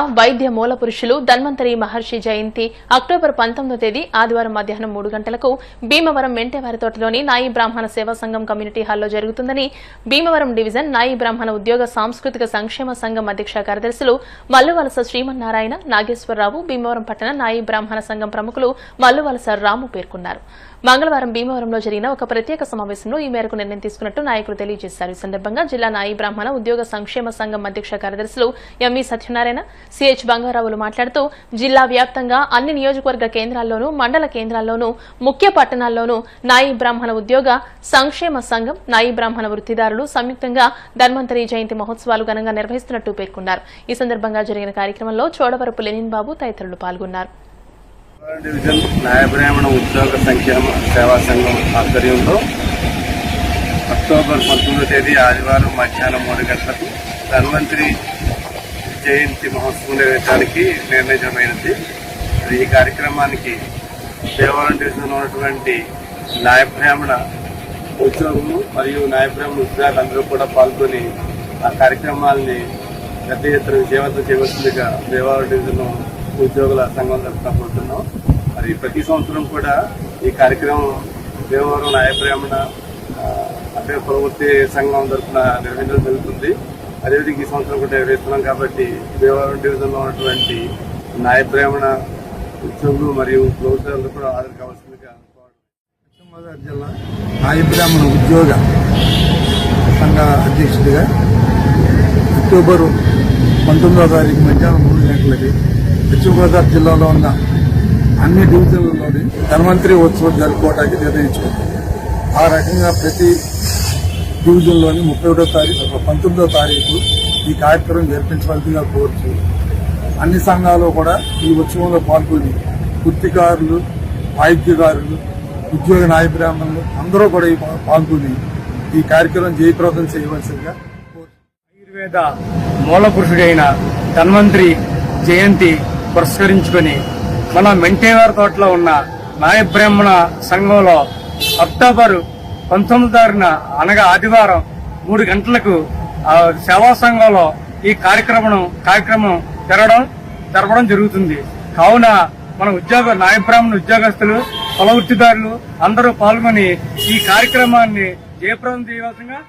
వైద్య మూల పురుషులు ధన్వంతరి మహర్షి జయంతి అక్టోబర్ పంతొమ్మిదో తేదీ ఆదివారం మధ్యాహ్నం మూడు గంటలకు భీమవరం మెంటేవారి తోటలోని నాయి బ్రాహ్మణ సేవా సంఘం కమ్యూనిటీ హాల్లో జరుగుతుందని భీమవరం డివిజన్ నాయి బ్రాహ్మణ ఉద్యోగ సాంస్కృతిక సంక్షేమ సంఘం అధ్యక్ష కార్యదర్శులు మల్లువలస శ్రీమన్నారాయణ నాగేశ్వరరావు భీమవరం పట్టణ నాయి బ్రాహ్మణ సంఘం ప్రముఖులు మల్లువలస రాము పేర్కొన్నారు. మంగళవారం భీమవరంలో జరిగిన ఒక ప్రత్యేక సమావేశంలో ఈ మేరకు నిర్ణయం తీసుకున్నట్టు నాయకులు తెలియజేశారు. ఈ సందర్భంగా జిల్లా నాయి బ్రాహ్మణ ఉద్యోగ సంక్షేమ సంఘం అధ్యక్ష కార్యదర్శులు ఎంఈ సత్యనారాయణ సిహెచ్ బంగారావులు మాట్లాడుతూ జిల్లా వ్యాప్తంగా అన్ని నియోజకవర్గ కేంద్రాల్లోనూ మండల కేంద్రాల్లోనూ ముఖ్య పట్టణాల్లోనూ నాయి బ్రాహ్మణ ఉద్యోగ సంక్షేమ సంఘం నాయి బ్రాహ్మణ వృత్తిదారులు సంయుక్తంగా ధన్వంతరి జయంతి మహోత్సవాలు ఘనంగా నిర్వహిస్తున్నట్టు పేర్కొన్నారు. ఈ సందర్భంగా జరిగిన కార్యక్రమంలో చోడవరపు లెనిన్ బాబు తదితరులు పాల్గొన్నారు. డివిజన్ న్యాయబ్రాహ్మణ ఉద్యోగ సంక్షేమ సేవా సంఘం ఆధ్వర్యంలో అక్టోబర్ పంతొమ్మిదో తేదీ ఆదివారం మధ్యాహ్నం మూడు గంటలకు ధన్వంతరి జయంతి మహోత్సవం నిర్వహించడానికి నిర్ణయించమైనది ఈ కార్యక్రమానికి దేవాలయం డివిజన్లో ఉన్నటువంటి న్యాయబ్రాహ్మణ ఉద్యోగులు మరియు న్యాయబ్రాహ్మణ ఉద్యోగాలందరూ కూడా పాల్గొని ఆ కార్యక్రమాల్ని పెద్ద ఎత్తున విజయవంతం చేయవలసిందిగా దేవాలయం డివిజన్ ఉద్యోగుల సంఘం తరఫున కోరుతున్నాం. మరి ప్రతి సంవత్సరం కూడా ఈ కార్యక్రమం దేవవరం న్యాయబ్రాహ్మణ అంటే ప్రవృత్తి సంఘం తరఫున నిర్వహించడం జరుగుతుంది. అదేవిధంగా ఈ సంవత్సరం కూడా నెరవేరుస్తున్నాం కాబట్టి దేవవరం డివిజన్లో ఉన్నటువంటి న్యాయప్రేమణ ఉద్యోగులు మరియు ప్రభుత్వాలు కూడా ఆధార్ కావాల్సిందిగా పశ్చిమగోదావరి జిల్లా నాయి ఉద్యోగ సంఘ అధ్యక్షుడిగా అక్టోబర్ పంతొమ్మిదవ తారీఖు మధ్యాహ్నం మూడు గంటలకి పశ్చిమ గోదావరి జిల్లాలో ఉన్న అన్ని డివిజన్లలోని ధన్వంతరి ఉత్సవం జరుపుకోవడానికి నిర్ణయించుకుంది. ఆ రకంగా ప్రతి డివిజన్లోని ముప్పై ఒకటో తారీఖు పంతొమ్మిదవ తారీఖు ఈ కార్యక్రమం జరిపించవలసిందిగా కోరుతూ అన్ని సంఘాలు కూడా ఈ ఉత్సవంలో పాల్గొని వృత్తికారులు వాయిద్యకారులు ఉద్యోగ నాయ బ్రాహ్మణులు అందరూ కూడా పాల్గొని ఈ కార్యక్రమం జయప్రదం చేయవలసిందిగా ఆయుర్వేద మూల పురుషుడైన ధన్వంతరి జయంతి పురస్కరించుకొని మన మెంటేవారి తోటలో ఉన్న నాయబ్రాహ్మణ సంఘంలో అక్టోబర్ పంతొమ్మిది తారీఖున అనగా ఆదివారం మూడు గంటలకు సేవా సంఘంలో ఈ కార్యక్రమం కార్యక్రమం జరగడం జరపడం జరుగుతుంది. కావున మన ఉద్యోగ నాయబ్రాహ్మణ ఉద్యోగస్తులు పొల వృత్తిదారులు అందరూ పాల్గొని ఈ కార్యక్రమాన్ని జయప్రదం చేయవలసిందిగా